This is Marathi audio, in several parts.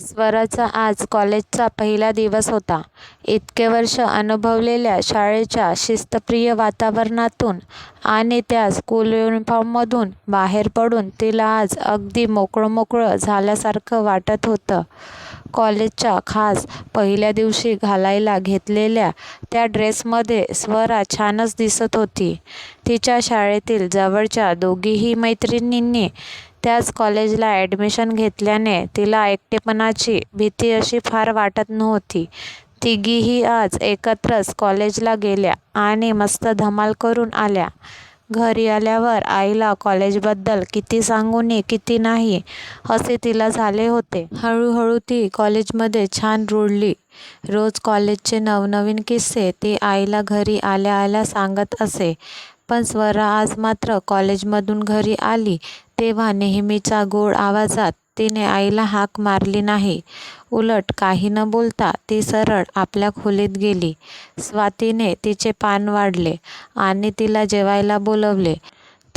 स्वराचा आज कॉलेजचा पहिला दिवस होता. इतके वर्ष अनुभवलेल्या शाळेच्या शिस्तप्रिय वातावरणातून आणि त्या स्कूल युनिफॉर्ममधून बाहेर पडून तिला आज अगदी मोकळं-मोकळं झाल्यासारखं वाटत होतं. कॉलेजच्या खास पहिल्या दिवशी घालायला घेतलेल्या त्या ड्रेसमध्ये स्वरा छानच दिसत होती. तिच्या शाळेतील जवळच्या दोघीही मैत्रिणींनी त्याच कॉलेजला ॲडमिशन घेतल्याने तिला एकटेपणाची भीती अशी फार वाटत नव्हती. तिघीही आज एकत्रच कॉलेजला गेल्या आणि मस्त धमाल करून आल्या. घरी आल्यावर आईला कॉलेजबद्दल किती सांगू किती नाही असे तिला झाले होते. हळूहळू ती कॉलेजमध्ये छान रुळली. रोज कॉलेजचे नवनवीन किस्से ती आईला घरी आल्या आल्या सांगत असे. पण स्वरा आज मात्र कॉलेजमधून घरी आली तेव्हा नेहमीच्या गोड आवाजात तिने आईला हाक मारली नाही. उलट काही न बोलता ती सरळ आपल्या खोलीत गेली. स्वातीने तिचे पान वाढले आणि तिला जेवायला बोलवले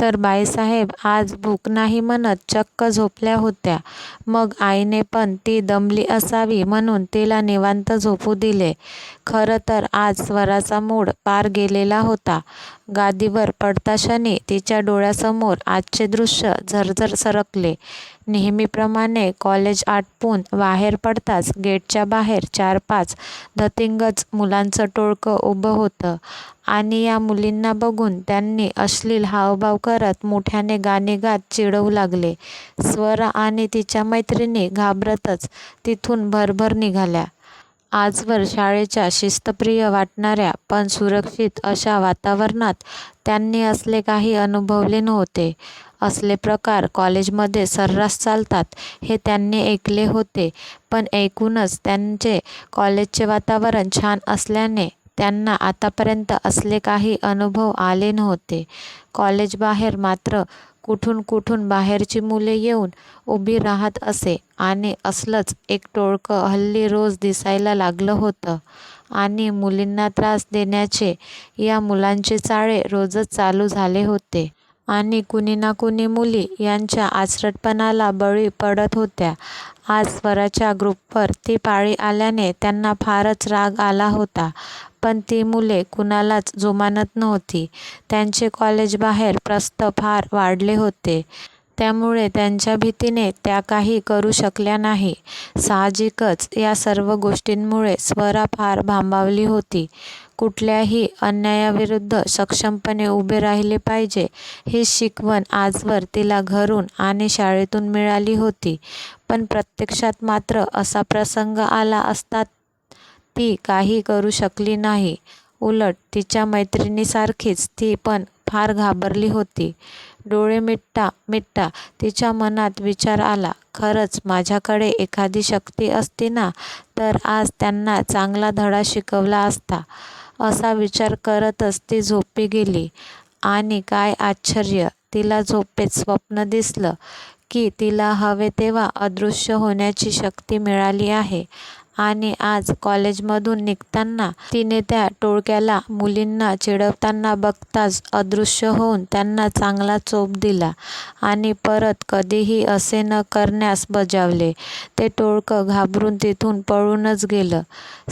तर बाईसाहेब आज भूक नाही म्हणत चक्क झोपल्या होत्या. मग आईने पण ती दमली असावी म्हणून तिला निवांत झोपू दिले. खरं तर आज स्वराचा मूड पार गेलेला होता. गादीवर पडताक्षणी तिच्या डोळ्यासमोर आजचे दृश्य झरझर सरकले. नेहमीप्रमाणे कॉलेज आटपून बाहेर पडताच गेटच्या बाहेर चार-पाच धतिंगच मुलांचं टोळकं उभं होतं आणि या मुलींना बघून त्यांनी अश्लील हावभाव करत मोठ्याने गाणे गात चिडवू लागले. स्वरा आणि तिच्या मैत्रिणी घाबरतच तिथून भरभर निघाल्या. आजवर शाळेच्या शिस्तप्रिय वाटणाऱ्या पण सुरक्षित अशा वातावरणात त्यांनी असले काही अनुभवले नव्हते. असले प्रकार कॉलेजमध्ये सर्रास चालतात हे त्यांनी ऐकले होते पण ऐकूनच त्यांचे कॉलेजचे वातावरण छान असल्याने त्यांना आतापर्यंत असले काही अनुभव आले नव्हते. कॉलेजबाहेर मात्र कुठून कुठून बाहेरची मुले येऊन उभी राहत असे आणि असलंच एक टोळकं हल्ली रोज दिसायला लागलं होतं आणि मुलींना त्रास देण्याचे या मुलांचे चाळे रोजच चालू झाले होते. आणि कुणी ना कुणी मुली यांच्या आचरटपणाला बळी पडत होत्या. आज स्वराच्या ग्रुपवर ती पाळी आल्याने त्यांना फारच राग आला होता. पण ती मुले कुणालाच जुमानत नव्हती. त्यांचे कॉलेजबाहेर प्रस्थ फार वाढले होते त्यामुळे त्यांच्या भीतीने त्या काही करू शकल्या नाही. साहजिकच या सर्व गोष्टींमुळे स्वरा फार भांबावली होती. कुठल्याही अन्यायाविरुद्ध सक्षमपणे उभे राहिले पाहिजे ही शिकवण आजवर तिला घरून आणि शाळेतून मिळाली होती पण प्रत्यक्षात मात्र असा प्रसंग आला असता ती काही करू शकली नाही. उलट तिच्या मैत्रिणीसारखीच ती पण फार घाबरली होती. डोळे मिट्टा मिट्टा तिच्या मनात विचार आला, खरंच माझ्याकडे एखादी शक्ती असती ना तर आज त्यांना चांगला धडा शिकवला असता. असा विचार करतच ती झोपी गेली. आणि काय आश्चर्य तिला झोपेत स्वप्न दिसलं की तिला हवे तेव्हा अदृश्य होण्याची शक्ती मिळाली आहे आणि आज कॉलेजमधून निघताना तिने त्या टोळक्याला मुलींना चिडवताना बघताच अदृश्य होऊन त्यांना चांगला चोप दिला आणि परत कधीही असे न करण्यास बजावले. ते टोळकं घाबरून तिथून पळूनच गेलं.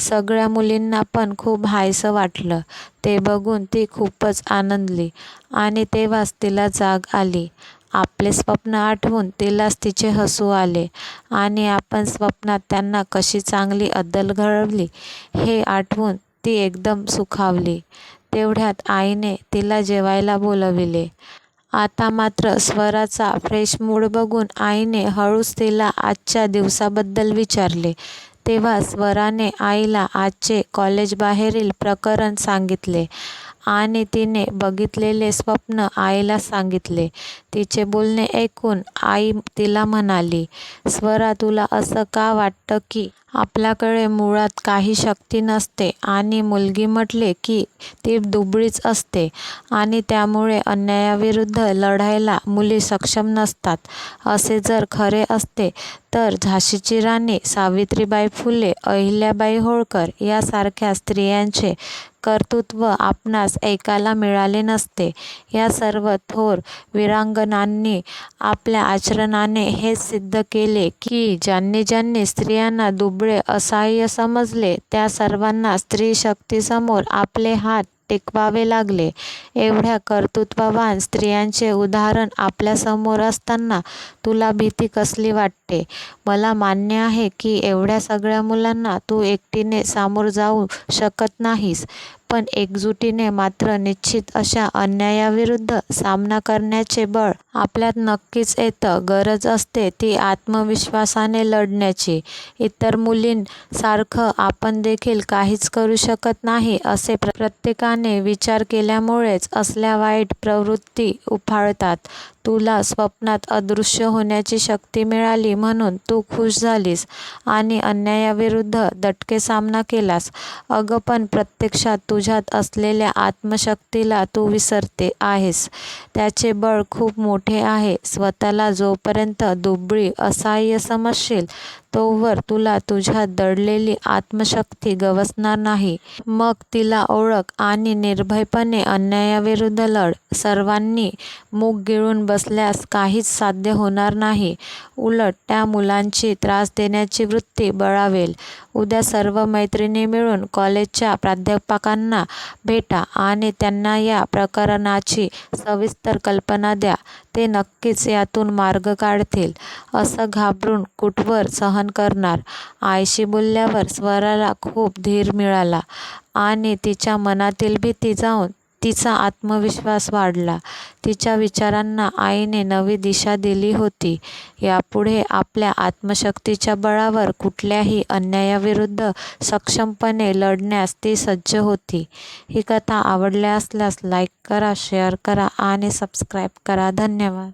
सगळ्या मुलींना पण खूप हायसं वाटलं. ते बघून ती खूपच आनंदली आणि तेव्हाच तिला जाग आली. आपले स्वप्न आठवून तिलाच तिचे हसू आले आणि आपण स्वप्नात त्यांना कशी चांगली अद्दल घडवली हे आठवून ती एकदम सुखावली. तेवढ्यात आईने तिला जेवायला बोलविले आता मात्र स्वराचा फ्रेश मूड बघून आईने हळूच तिला आजच्या दिवसाबद्दल विचारले. तेव्हा स्वराने आईला आजचे कॉलेजबाहेरील प्रकरण सांगितले आणि तिने बघितलेले स्वप्न आईला सांगितले. तिचे बोलणे ऐकून आई तिला म्हणाली, स्वरा तुला असं का वाटतं की आपल्याकडे मुळात काही शक्ती नसते आणि मुलगी म्हटले की ती दुबळीच असते आणि त्यामुळे अन्यायाविरुद्ध लढायला मुली सक्षम नसतात. असे जर खरे असते तर झाशीची राणी सावित्रीबाई फुले, अहिल्याबाई होळकर यासारख्या स्त्रियांचे कर्तृत्व आपणास ऐकायला मिळाले नसते. या सर्व थोर विरांगणांनी आपल्या आचरणाने हे सिद्ध केले की ज्यांनी ज्यांनी स्त्रियांना दुब दुबळे, असहाय्य समजले त्या सर्वांना स्त्रीशक्तीसमोर आपले हात टेकवावे लागले. एवढ्या कर्तृत्ववान स्त्रियांचे उदाहरण आपल्यासमोर असताना तुला भीती कसली वाटते? मला मान्य आहे की एवढ्या सगळ्या मुलांना तू एकटीने सामोर जाऊ शकत नाहीस, पण एकजुटीने मात्र निश्चित अशा अन्यायाविरुद्ध सामना करण्याचे बळ आपल्यात नक्कीच येतं. गरज असते ती आत्मविश्वासाने लढण्याची. इतर मुलींसारखं आपण देखील काहीच करू शकत नाही असे प्रत्येकाने विचार केल्यामुळेच असल्या वाईट प्रवृत्ती उफाळतात. तुला स्वप्नात अदृश्य होण्याची शक्ती मिळाली म्हणून तू खुश झालीस आणि अन्यायाविरुद्ध दटके सामना केलास. अगं पण प्रत्यक्षात तुझ्यात असलेल्या आत्मशक्तीला तू विसरते आहेस. त्याचे बळ खूप मोठे आहे. स्वतःला जोपर्यंत दुबळी, असहाय्य समजशील तोवर तुला तुझ्यात दडलेली आत्मशक्ती गवसणार नाही. मग तिला ओळख आणि निर्भयपणे अन्यायाविरुद्ध लढ. सर्वांनी मूग गिळून असल्यास काहीच साध्य होणार नाही. उलट त्या मुलांची त्रास देण्याची वृत्ती बळावेल. उद्या सर्व मैत्रिणी मिळून कॉलेजच्या प्राध्यापकांना भेटा आणि त्यांना या प्रकरणाची सविस्तर कल्पना द्या. ते नक्कीच यातून मार्ग काढतील. असं घाबरून कुठवर सहन करणार? आईशी बोलल्यावर स्वराला खूप धीर मिळाला आणि तिच्या मनातील भीती जाऊन तिचा आत्मविश्वास वाढला. तिच्या विचारांना आईने नवी दिशा दिली होती. यापुढे आपल्या आत्मशक्तीच्या बळावर कुठल्याही अन्यायाविरुद्ध सक्षमपणे लढण्यास ती सज्ज होती. ही कथा आवडल्या असल्यास लाईक करा, शेअर करा आणि सबस्क्राईब करा. धन्यवाद.